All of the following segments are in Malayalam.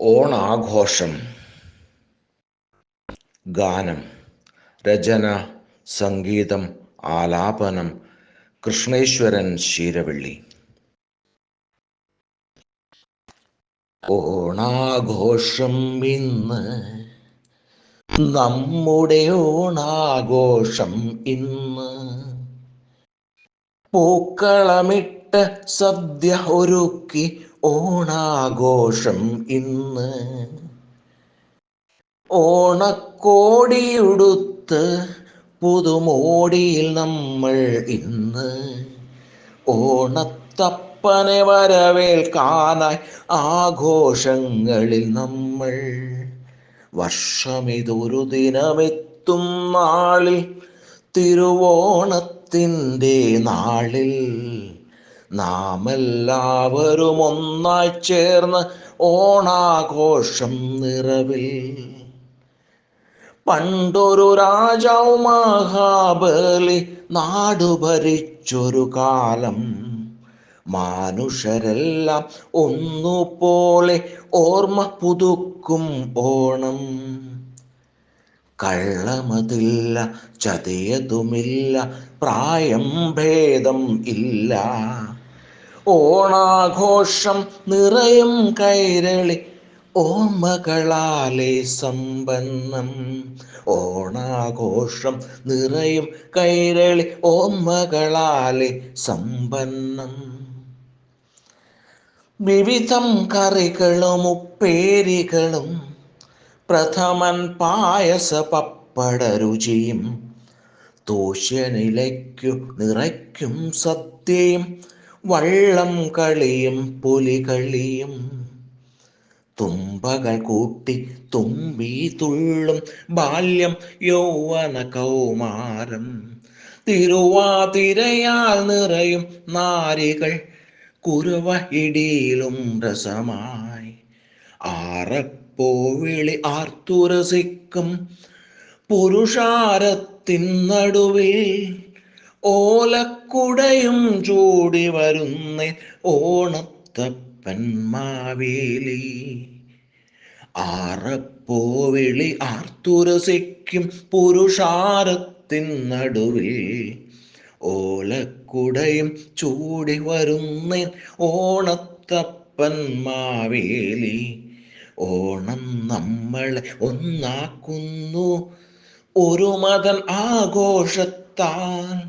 ഓണാഘോഷം ഗാനം രചന സംഗീതം ആലാപനം കൃഷ്ണേശ്വരൻ ശീരവള്ളി. ഓണാഘോഷം ഇന്ന് നമ്മുടെ ഓണാഘോഷം ഇന്ന്. പൂക്കളമിട്ട് സദ്യ ഒരുക്കി ഓണാഘോഷം ഇന്ന്. ഓണക്കോടിയുടുത്ത് പുതുമോടിയിൽ നമ്മൾ ഇന്ന്. ഓണത്തപ്പനെ വരവേൽക്കാനായി ആഘോഷങ്ങളിൽ നമ്മൾ. വർഷമിതൊരു ദിനമെത്തും നാളിൽ തിരുവോണത്തിന്റെ നാളിൽ. നാം എല്ലാവരും ഒന്നായി ചേർന്ന് ഓണാഘോഷം നിറവിൽ. പണ്ടൊരു രാജാവ് മഹാബലി നാടു ഭരിച്ചൊരു കാലം. മനുഷ്യരെല്ലാം ഒന്നുപോലെ ഓർമ്മ പുതുക്കും ഓണം. കള്ളമതില്ല ചതയതുമില്ല പ്രായം ഭേദം ഇല്ല. ഓണാഘോഷം നിറയും കൈരളി ഓമകളാലെ സമ്പന്നം. ഓണാഘോഷം നിറയും കൈരളി ഓമകളാലെ സമ്പന്നം. വിവിധം കറികളും ഉപ്പേരികളും പ്രഥമൻ പായസ പപ്പട രുചിയും തൂഷ്യനിലയ്ക്കു നിറയ്ക്കും സദ്യയും വള്ളം കളിയും പുലികളിയും. തുമ്പകൾ കൂട്ടി തുമ്പി തുള്ളും ബാല്യം യൗവന കൗമാരം. തിരുവാതിരയാൽ നിറയും നാരികൾ കുരുവ ഇടിയിലും രസമായി. ആറപ്പോവിളി ആർത്തുരസിക്കും പുരുഷാരത്തിൻ നടുവിൽ ഓലക്കുടയും ചൂടി വരുന്ന ഓണത്തപ്പൻ മാവേലി. ആറപ്പോവിളി ആർത്തുരസിക്കും പുരുഷാരത്തിൻ നടുവിൽ ഓലക്കുടയും ചൂടി വരുന്ന ഓണത്തപ്പൻ മാവേലി. ഓണം നമ്മളെ ഒന്നാക്കുന്നു. ഒരു മതൻ ആഘോഷത്താൽ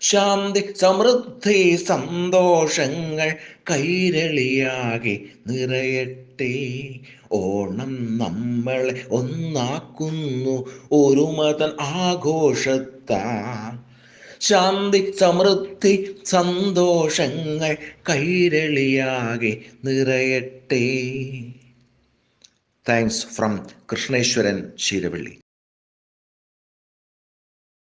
ശാന്തി സമൃദ്ധി സന്തോഷങ്ങൾ കൈരളിയാകെ നിറയട്ടെ. ഓണം നമ്മളെ ഒന്നാക്കുന്നു. ഒരു മതൻ ആഘോഷത്താൽ ശാന്തി സമൃദ്ധി സന്തോഷങ്ങൾ കൈരളിയാകെ നിറയട്ടെ. Thanks from കൃഷ്ണേശ്വരൻ ശീരവള്ളി